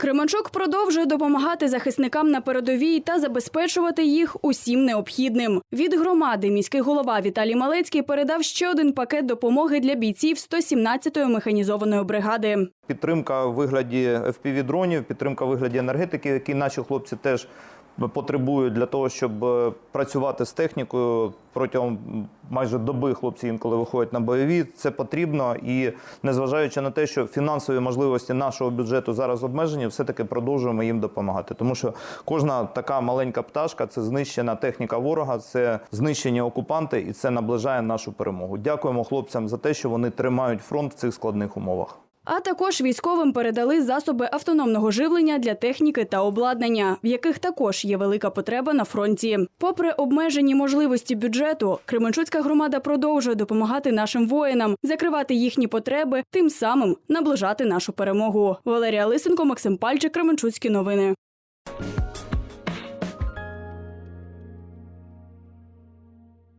Кременчук продовжує допомагати захисникам на передовій та забезпечувати їх усім необхідним. Від громади міський голова Віталій Малецький передав ще один пакет допомоги для бійців 117-ї механізованої бригади. Підтримка в вигляді FPV-дронів, підтримка в вигляді енергетики, які наші хлопці теж потребують для того, щоб е, працювати з технікою протягом майже доби. Хлопці інколи виходять на бойові. Це потрібно. І незважаючи на те, що фінансові можливості нашого бюджету зараз обмежені, все-таки продовжуємо їм допомагати. Тому що кожна така маленька пташка це знищена техніка ворога, це знищені окупанти, і це наближає нашу перемогу. Дякуємо хлопцям за те, що вони тримають фронт в цих складних умовах. А також військовим передали засоби автономного живлення для техніки та обладнання, в яких також є велика потреба на фронті. Попри обмежені можливості бюджету, Кременчуцька громада продовжує допомагати нашим воїнам, закривати їхні потреби, тим самим наближати нашу перемогу. Валерія Лисенко, Максим Пальчик, Кременчуцькі новини.